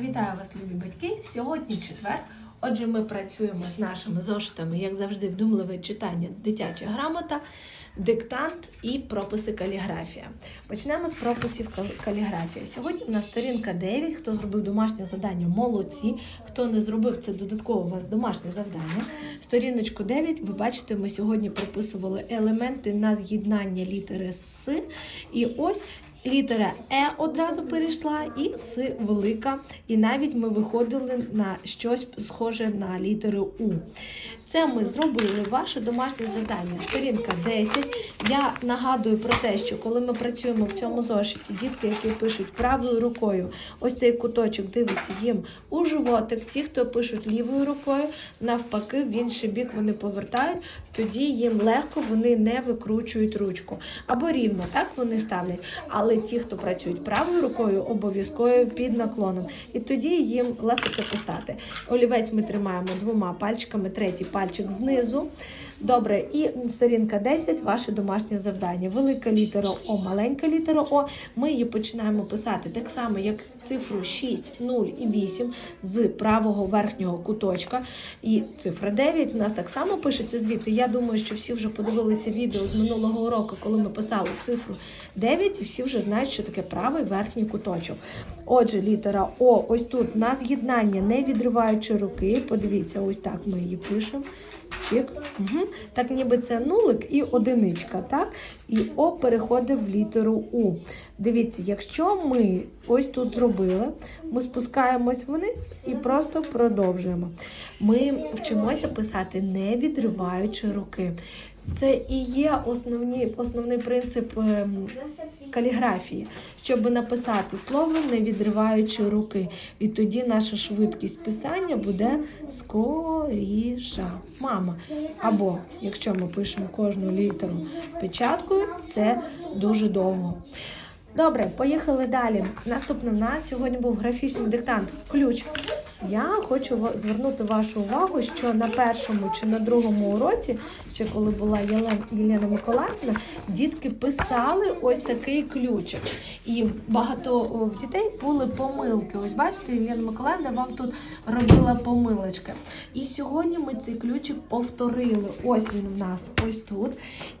Вітаю вас, любі батьки! Сьогодні четвер. Отже, ми працюємо з нашими зошитами, як завжди, вдумливе читання, дитяча грамота, диктант і прописи каліграфія. Почнемо з прописів кал- каліграфія. Сьогодні у нас сторінка 9. Хто зробив домашнє завдання, молодці. Хто не зробив, це додатково у вас домашнє завдання. Сторіночку 9, ви бачите, ми сьогодні прописували елементи на з'єднання літери С. І ось Літера Е одразу перейшла, і С велика. І навіть ми виходили на щось схоже на літеру У. Це ми зробили ваше домашнє завдання. Сторінка 10. Я нагадую про те, що коли ми працюємо в цьому зошиті, дітки, які пишуть правою рукою, ось цей куточок дивиться їм у животик. Ті, хто пишуть лівою рукою, навпаки, в інший бік вони повертають, тоді їм легко вони не викручують ручку. Або рівно, так вони ставлять. Але ті, хто працюють правою рукою, обов'язково під наклоном. І тоді їм легко це писати. Олівець ми тримаємо двома пальчиками, третій пальчик знизу. Добре, і сторінка 10 ваше домашнє завдання. Велика літера О, маленька літера О. Ми її починаємо писати так само, як цифру 6, 0 і 8 з правого верхнього куточка. І цифра 9 у нас так само пишеться звідти. Я думаю, що всі вже подивилися відео з минулого року, коли ми писали цифру 9, і всі вже знають, що таке правий верхній куточок. Отже, літера О, ось тут на з'єднання, не відриваючи руки. Подивіться, ось так ми її пишемо. Чик. Угу. Так ніби це нулик і одиничка, так? І О переходить в літеру У. Дивіться, якщо ми ось тут зробили, ми спускаємось вниз і просто продовжуємо. Ми вчимося писати, не відриваючи руки. Це і є основні, основний принцип ем, каліграфії, щоб написати слово, не відриваючи руки. І тоді наша швидкість писання буде скоріша. Мама. Або якщо ми пишемо кожну літеру печаткою, це дуже довго. Добре, поїхали далі. Наступним у нас сьогодні був графічний диктант. Ключ. Я хочу звернути вашу увагу, що на першому чи на другому уроці, ще коли була Єлен, Єлена Миколаївна, дітки писали ось такий ключик. І багато в дітей були помилки. Ось бачите, Єлена Миколаївна вам тут робила помилочки. І сьогодні ми цей ключик повторили. Ось він в нас, ось тут.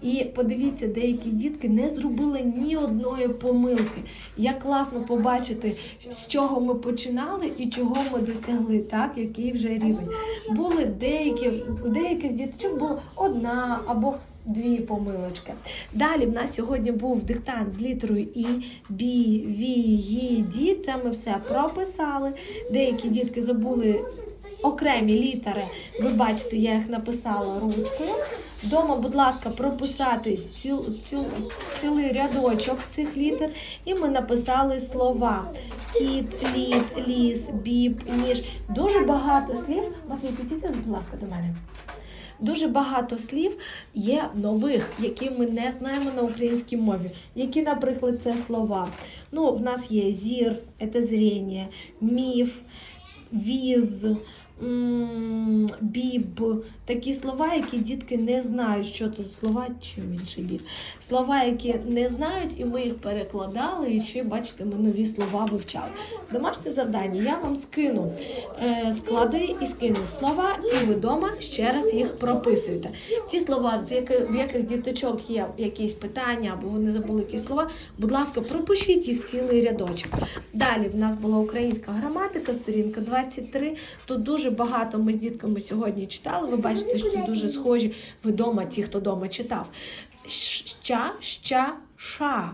І подивіться, деякі дітки не зробили ні одної помилки. Як класно побачити, з чого ми починали і чого ми досягли, так, який вже рівень. Були деякі, у деяких діточок було одна або дві помилочки. Далі в нас сьогодні був диктант з літерою І, Бі, Ві, Ї, Ді. Це ми все прописали. Деякі дітки забули окремі літери. Ви бачите, я їх написала ручкою. Вдома, будь ласка, прописати ціл, ціл, цілий рядочок цих літер, і ми написали слова: кіт, літ, ліс, біб, ніж. Дуже багато слів. Матвій, підійдіть, будь ласка, до мене. Дуже багато слів є нових, які ми не знаємо на українській мові. Які, наприклад, це слова. Ну, в нас є зір, це зріння, міф, віз, біб. Такі слова, які дітки не знають, що це слова, чи інший бік. Слова, які не знають, і ми їх перекладали, і ще, бачите, ми нові слова вивчали. Домашнє завдання я вам скину е, склади і скину слова, і ви вдома ще раз їх прописуєте. Ті слова, в яких діточок є якісь питання, або вони забули якісь слова, будь ласка, пропишіть їх цілий рядочок. Далі в нас була українська граматика, сторінка 23. Тут дуже багато ми з дітками сьогодні читали. Ви бачите, що дуже схожі ви вдома, ті, хто вдома читав. Ща, ща, ша.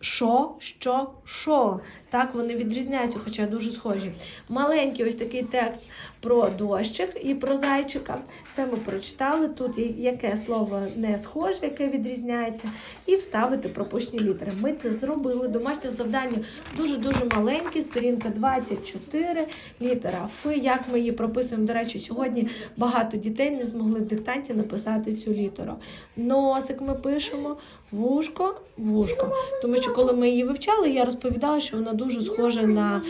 Що, що, що. Так, вони відрізняються, хоча дуже схожі. Маленький ось такий текст про дощик і про зайчика. Це ми прочитали. Тут яке слово не схоже, яке відрізняється, і вставити пропущені літери. Ми це зробили. Домашнє завдання дуже-дуже маленьке, сторінка 24, літера Ф. Як ми її прописуємо? До речі, сьогодні багато дітей не змогли в диктанті написати цю літеру. Носик ми пишемо, вушко, вушко. Тому що коли ми її вивчали, я розповідала, що вона дуже схожа на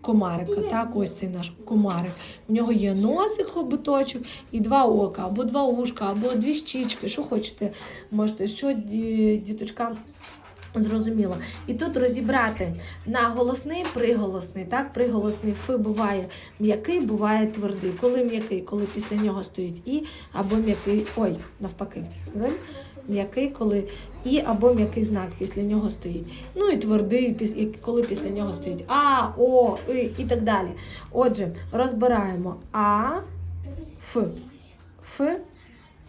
комарика. Так, ось цей наш комарик. У нього є носик, хоботочок і два ока, або два ушка, або дві щічки. Що хочете, можете, що діточка. діточкам Зрозуміло. І тут розібрати на голосний, приголосний. Так, приголосний ф буває м'який, буває твердий. Коли м'який, коли після нього стоїть і, або м'який, ой, навпаки. М'який, коли і або м'який знак після нього стоїть. Ну і твердий, коли після нього стоїть А, О, И і так далі. Отже, розбираємо А, Ф. Ф,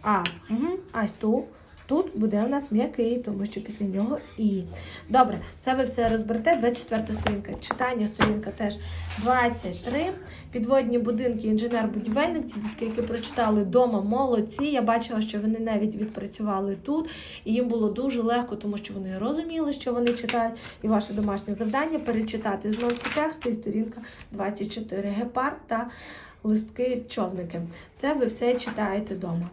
А. Угу. Ось тут. Тут буде у нас м'який, тому що після нього і. Добре, це ви все розберете. 24 сторінка. Читання, сторінка теж 23. Підводні будинки, інженер-будівельник, ті дітки, які прочитали вдома, молодці. Я бачила, що вони навіть відпрацювали тут, і їм було дуже легко, тому що вони розуміли, що вони читають. І ваше домашнє завдання перечитати знову ці тексти і сторінка 24. Гепард та листки човники. Це ви все читаєте вдома.